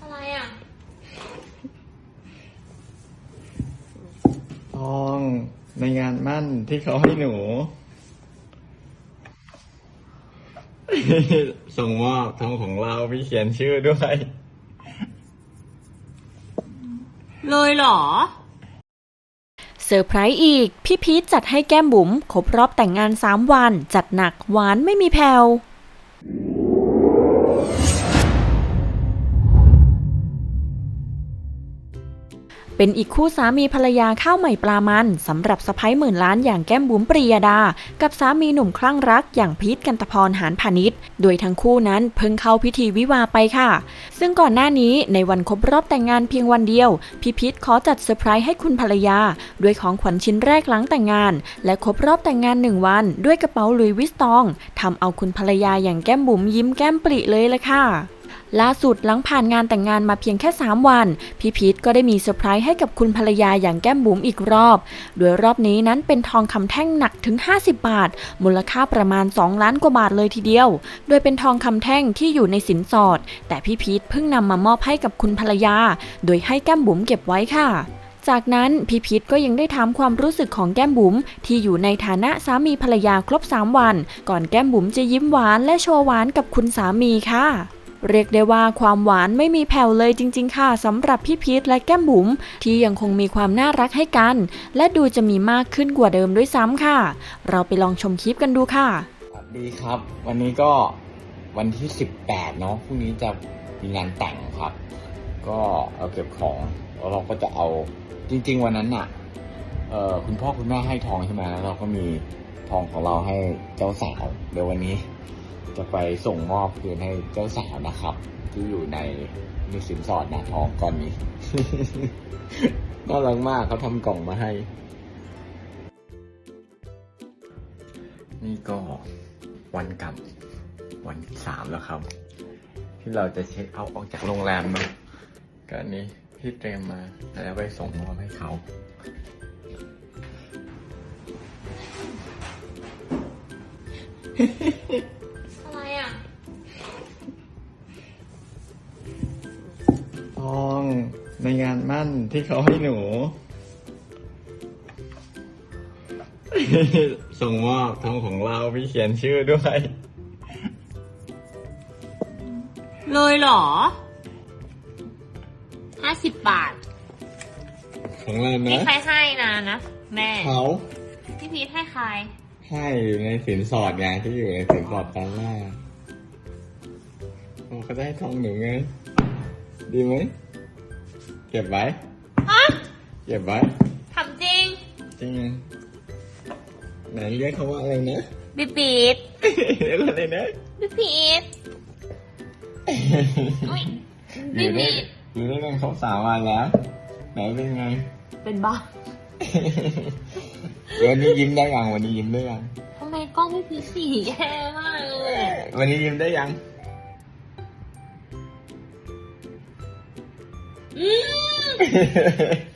อะไรอะทองในงานมั่นที่เขาให้หนู ส่งมอบทองของเราพี่เขียนชื่อด้วย เลยเหรอ เซอร์ไพรส์อีก พี่พีชจัดให้แก้มบุ๋มครบรอบแต่งงาน 3 วัน จัดหนักหวานไม่มีแผ่ว เป็นอีกคู่สามีภรรยาข้าวใหม่ปลามันสำหรับสะพ้ยหมื่นล้านอย่างแก้มบุ๋มปรียดา กับสามีหนุ่มคลั่งรักอย่างพีทกันตพรหานพาณิชย์โดยทั้งคู่นั้นเพิ่งเข้าพิธีวิวาไปค่ะ ซึ่งก่อนหน้านี้ในวันครบรอบแต่งงานเพียงวันเดียว พี่พีทขอจัดเซอร์ไพรส์ให้คุณภรรยา ด้วยของขวัญชิ้นแรกหลังแต่งงาน และครบรอบแต่งงานหนึ่งวัน ด้วยกระเป๋าลุยวิสตองทำเอาคุณภรรยาอย่างแก้มบุ๋มยิ้มแก้มปริเลยละค่ะ ล่าสุดหลังผ่านงานแต่งงานมาเพียงแค่ 3 วัน พี่พีทก็ได้มีเซอร์ไพรส์ให้กับคุณภรรยาอย่างแก้มบุ๋มอีกรอบ โดยรอบนี้นั้นเป็นทองคำแท่งหนักถึง 50 บาท มูลค่าประมาณ 2 ล้านกว่าบาทเลยทีเดียว โดยเป็นทองคำแท่งที่อยู่ในสินสอด แต่พี่พีทเพิ่งนำมามอบให้กับคุณภรรยา โดยให้แก้มบุ๋มเก็บไว้ค่ะจากนั้นพี่พีทก็ยังได้ถามความรู้สึกของแก้มบุ๋มที่อยู่ในฐานะสามีภรรยาครบ 3 วัน ก่อนแก้มบุ๋มจะยิ้มหวานและโชว์หวานกับคุณสามีค่ะ เรียกได้ว่าความหวานไม่มีแผ่วเลยจริง ๆ ค่ะสำหรับพี่พีทและแก้มบุ๋มที่ยังคงมีความน่ารักให้กัน และดูจะมีมากขึ้นกว่าเดิมด้วยซ้ำค่ะ เราไปลองชมคลิปกันดูค่ะสวัสดีครับ วันนี้ก็วันที่สิบแปดเนาะพรุ่งนี้จะมีงานแต่งครับ ก็เอาเก็บของแล้วเราก็จะเอาจริง ๆ วันนั้นน่ะเอ่อคุณพ่อคุณแม่ให้ทองใช่ไหมแล้วเราก็มีทองของเราให้เจ้าสาวเดี๋ยววันนี้ จะไปส่งมอบคืนให้เจ้าสาวนะครับ ที่อยู่ในมีสินสอดนะทองก้อนนี้น่ารักมากเขาทำกล่องมาให้ นี่ก็วันกลับวันสามแล้วครับ ที่เราจะเช็คเอาออกจากโรงแรมนะก็อันนี้ที่เตรียมมาแล้วไปส่งมอบให้เขา ในงานมั่นที่เขาให้หนู ส่งมอบทองของเราพี่เขียนชื่อด้วย เลยเหรอ ห้าสิบบาท ของเรานี่นะใครให้นะนะ แม่ เขาพี่พีทให้ใคร ให้อยู่ในสินสอดไงที่อยู่ในสินสอดตอนแรกเขาได้ทองหนูไงดีไหมเก็บไว้ ฮะเก็บไว้ถามจริง จริงไหนเรียกเขาว่าอะไรนะพี่พีทเรียกว่าอะไรนะพี่พีทอุ๊ยอยู่ได้ไม่มีอยู่ได้กันครบสามวันแล้ว ไหนเป็นไง เป็นบ้าเดี๋ยววันนี้ยิ้มได้ยังวันนี้ยิ้มได้ยังทำไมกล้องพี่พีทสีแย่มากเลย วันนี้ยิ้มได้ยัง อืม